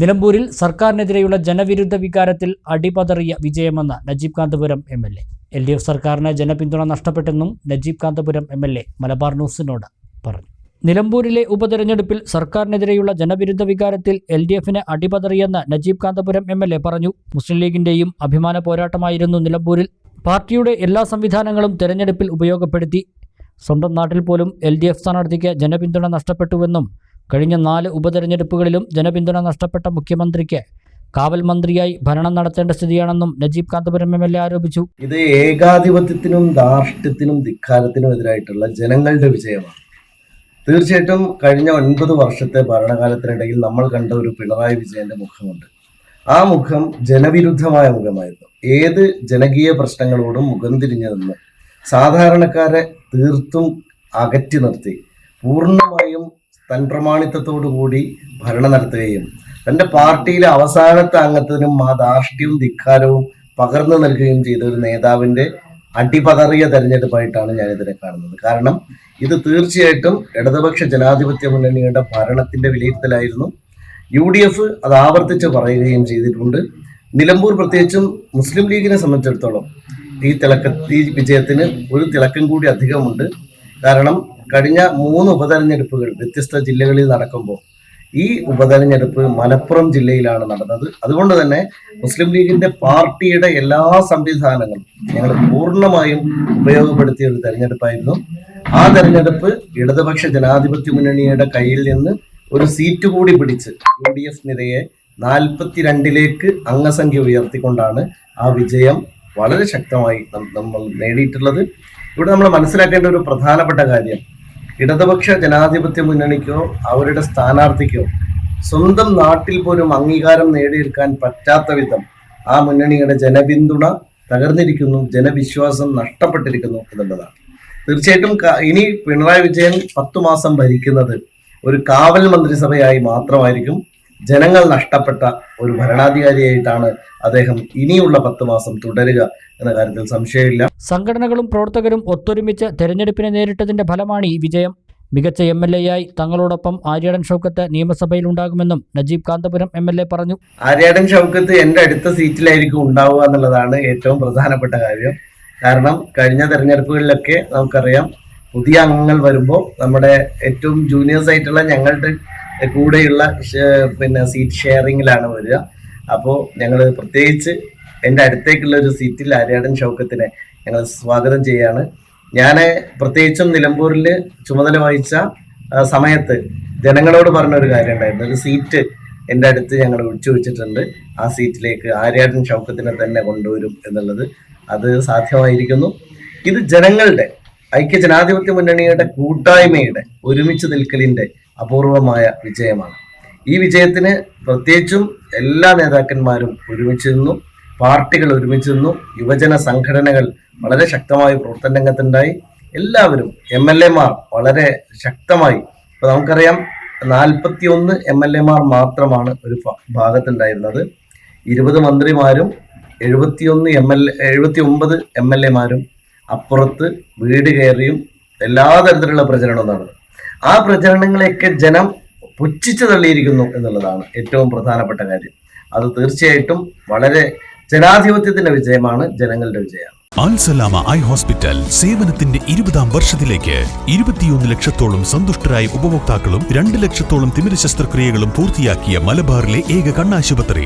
നിലമ്പൂരിൽ സർക്കാരിനെതിരെയുള്ള ജനവിരുദ്ധ വികാരത്തിൽ അടിപതറിയ വിജയമെന്ന് Najeeb Kanthapuram M L A. L D F സർക്കാരിന് ജനപിന്തുണ നഷ്ടപ്പെട്ടെന്നും Najeeb Kanthapuram M L A Malabar ന്യൂസിനോട് പറഞ്ഞു. നിലമ്പൂരിലെ ഉപതെരഞ്ഞെടുപ്പിൽ സർക്കാരിനെതിരെയുള്ള ജനവിരുദ്ധ വികാരത്തിൽ എൽ ഡി എഫിന് അടിപതറിയെന്ന് Najeeb Kanthapuram M L A പറഞ്ഞു. മുസ്ലിം ലീഗിന്റെയും അഭിമാന പോരാട്ടമായിരുന്നു നിലമ്പൂരിൽ. പാർട്ടിയുടെ എല്ലാ സംവിധാനങ്ങളും തെരഞ്ഞെടുപ്പിൽ ഉപയോഗപ്പെടുത്തി. സ്വന്തം നാട്ടിൽ പോലും എൽ ഡി എഫ് സ്ഥാനാർത്ഥിക്ക് ജനപിന്തുണ നഷ്ടപ്പെട്ടുവെന്നും കഴിഞ്ഞ നാല് ഉപതെരഞ്ഞെടുപ്പുകളിലും ജനപിന്തുണ നഷ്ടപ്പെട്ട മുഖ്യമന്ത്രിക്ക് കാവൽ മന്ത്രിയായി ഭരണം നടത്തേണ്ട സ്ഥിതിയാണെന്നും Najeeb Kanthapuram M L A ആരോപിച്ചു. ഇത് ഏകാധിപത്യത്തിനും ധാർഷ്ട്യത്തിനും ധിക്കാരത്തിനും എതിരായിട്ടുള്ള ജനങ്ങളുടെ വിജയമാണ്. തീർച്ചയായിട്ടും കഴിഞ്ഞ ഒൻപത് വർഷത്തെ ഭരണകാലത്തിനിടയിൽ നമ്മൾ കണ്ട ഒരു പിണറായി വിജയന്റെ മുഖമുണ്ട്. ആ മുഖം ജനവിരുദ്ധമായ മുഖമായിരുന്നു. ഏത് ജനകീയ പ്രശ്നങ്ങളോടും മുഖം തിരിഞ്ഞു നിന്ന് സാധാരണക്കാരെ തീർത്തും അകറ്റി നിർത്തി. പൂർണമായും തൻ പ്രമാണിത്വത്തോടു കൂടി ഭരണം നടത്തുകയും തന്റെ പാർട്ടിയിലെ അവസാനത്തെ അംഗത്തിനും ആ ധാർഷ്ട്യവും ധിക്കാരവും പകർന്നു നൽകുകയും ചെയ്ത ഒരു നേതാവിന്റെ അടിപതറിയ തെരഞ്ഞെടുപ്പായിട്ടാണ് ഞാൻ ഇതിനെ കാണുന്നത്. കാരണം ഇത് തീർച്ചയായിട്ടും ഇടതുപക്ഷ ജനാധിപത്യ മുന്നണിയുടെ ഭരണത്തിന്റെ വിലയിരുത്തലായിരുന്നു. യു ഡി എഫ് അത് ആവർത്തിച്ച് പറയുകയും ചെയ്തിട്ടുണ്ട്. നിലമ്പൂർ പ്രത്യേകിച്ചും മുസ്ലിം ലീഗിനെ സംബന്ധിച്ചിടത്തോളം ഈ തിളക്ക ഈ വിജയത്തിന് ഒരു തിളക്കം കൂടി അധികമുണ്ട്. കാരണം കഴിഞ്ഞ മൂന്ന് ഉപതെരഞ്ഞെടുപ്പുകൾ വ്യത്യസ്ത ജില്ലകളിൽ നടക്കുമ്പോൾ ഈ ഉപതെരഞ്ഞെടുപ്പ് മലപ്പുറം ജില്ലയിലാണ് നടന്നത്. അതുകൊണ്ട് തന്നെ മുസ്ലിം ലീഗിന്റെ പാർട്ടിയുടെ എല്ലാ സംവിധാനങ്ങളും ഞങ്ങൾ പൂർണമായും ഉപയോഗപ്പെടുത്തിയ ഒരു തെരഞ്ഞെടുപ്പായിരുന്നു. ആ തെരഞ്ഞെടുപ്പ് ഇടതുപക്ഷ ജനാധിപത്യ മുന്നണിയുടെ കയ്യിൽ നിന്ന് ഒരു സീറ്റ് കൂടി പിടിച്ച് യു ഡി എഫ് നിരയെ നാൽപ്പത്തിരണ്ടിലേക്ക് അംഗസംഖ്യ ഉയർത്തിക്കൊണ്ടാണ് ആ വിജയം വളരെ ശക്തമായി നമ്മൾ നേടിയിട്ടുള്ളത്. ഇവിടെ നമ്മൾ മനസ്സിലാക്കേണ്ട ഒരു പ്രധാനപ്പെട്ട കാര്യം ഇടതുപക്ഷ ജനാധിപത്യ മുന്നണിക്കോ അവരുടെ സ്ഥാനാർത്ഥിക്കോ സ്വന്തം നാട്ടിൽ പോലും അംഗീകാരം നേടിയെടുക്കാൻ പറ്റാത്ത വിധം ആ മുന്നണിയുടെ ജനപിന്തുണ തകർന്നിരിക്കുന്നു ജനവിശ്വാസം നഷ്ടപ്പെട്ടിരിക്കുന്നു എന്നുള്ളതാണ്. തീർച്ചയായിട്ടും ഇനി പിണറായി വിജയൻ പത്തു മാസം ഭരിക്കുന്നത് ഒരു കാവൽ മന്ത്രിസഭയായി മാത്രമായിരിക്കും. ജനങ്ങൾ നഷ്ടപ്പെട്ട ഒരു ഭരണാധികാരിയായിട്ടാണ് അദ്ദേഹം ഇനിയുള്ള പത്ത് മാസം തുടരുക എന്ന കാര്യത്തിൽ സംശയമില്ല. സംഘടനകളും പ്രവർത്തകരും ഒത്തൊരുമിച്ച് തെരഞ്ഞെടുപ്പിനെ നേരിട്ടതിന്റെ ഫലമാണ് ഈ വിജയം. മികച്ച എം എൽ എയായി തങ്ങളോടൊപ്പം ആര്യടൻ ഷൗക്കത്ത് നിയമസഭയിൽ ഉണ്ടാകുമെന്നും Najeeb Kanthapuram M L A പറഞ്ഞു. ആര്യാടൻ ഷൗക്കത്ത് എന്റെ അടുത്ത സീറ്റിലായിരിക്കും ഉണ്ടാവുക എന്നുള്ളതാണ് ഏറ്റവും പ്രധാനപ്പെട്ട കാര്യം. കാരണം കഴിഞ്ഞ തെരഞ്ഞെടുപ്പുകളിലൊക്കെ നമുക്കറിയാം പുതിയ അംഗങ്ങൾ വരുമ്പോൾ നമ്മുടെ ഏറ്റവും ജൂനിയേഴ്സ് ആയിട്ടുള്ള ഞങ്ങളുടെ കൂടെയുള്ള പിന്നെ സീറ്റ് ഷെയറിങ്ങിലാണ് വരിക. അപ്പോൾ ഞങ്ങൾ പ്രത്യേകിച്ച് എന്റെ അടുത്തേക്കുള്ള ഒരു സീറ്റിൽ ആര്യാടൻ ഷൗക്കത്തിനെ ഞങ്ങൾ സ്വാഗതം ചെയ്യാണ്. ഞാൻ പ്രത്യേകിച്ചും നിലമ്പൂരിൽ ചുമതല വഹിച്ച സമയത്ത് ജനങ്ങളോട് പറഞ്ഞ ഒരു കാര്യം ഉണ്ടായിരുന്നു ഒരു സീറ്റ് എന്റെ അടുത്ത് ഞങ്ങൾ വിളിച്ചു വെച്ചിട്ടുണ്ട് ആ സീറ്റിലേക്ക് ആര്യാടൻ ഷൗക്കത്തിനെ തന്നെ കൊണ്ടുവരും എന്നുള്ളത് അത് സാധ്യമായിരിക്കുന്നു. ഇത് ജനങ്ങളുടെ ഐക്യ ജനാധിപത്യ മുന്നണിയുടെ കൂട്ടായ്മയുടെ ഒരുമിച്ച് നിൽക്കലിന്റെ അപൂർവമായ വിജയമാണ്. ഈ വിജയത്തിന് പ്രത്യേകിച്ചും എല്ലാ നേതാക്കന്മാരും ഒരുമിച്ച് നിന്നു പാർട്ടികൾ ഒരുമിച്ച് നിന്നു യുവജന സംഘടനകൾ വളരെ ശക്തമായി പ്രവർത്തന രംഗത്തുണ്ടായി. എല്ലാവരും എം എൽ എമാർ വളരെ ശക്തമായി. ഇപ്പൊ നമുക്കറിയാം നാൽപ്പത്തി ഒന്ന് എം എൽ എമാർ മാത്രമാണ് ഒരു ഭാഗത്തുണ്ടായിരുന്നത്. ഇരുപത് മന്ത്രിമാരും എഴുപത്തിയൊന്ന് എം എൽ എഴുപത്തി ഒമ്പത് എം എൽ എമാരും അപ്പുറത്ത് വീട് കയറിയും എല്ലാ തരത്തിലുള്ള പ്രചരണവും നടന്നു. ആ പ്രചരണങ്ങളെയൊക്കെ ജനം പുച്ഛിച്ചു തള്ളിയിരിക്കുന്നു എന്നുള്ളതാണ് ഏറ്റവും പ്രധാനപ്പെട്ട കാര്യം. അത് തീർച്ചയായിട്ടും വളരെ ജനാധിപത്യത്തിന്റെ വിജയമാണ് ജനങ്ങളുടെ വിജയമാണ്. അൽസലാമ ഐ ഹോസ്പിറ്റൽ സേവനത്തിന്റെ ഇരുപതാം വർഷത്തിലേക്ക് ഇരുപത്തിയൊന്ന് ലക്ഷത്തോളം സന്തുഷ്ടരായ ഉപഭോക്താക്കളും രണ്ട് ലക്ഷത്തോളം തിമിര ശസ്ത്രക്രിയകളും പൂർത്തിയാക്കിയ മലബാറിലെ ഏക കണ്ണാശുപത്രി.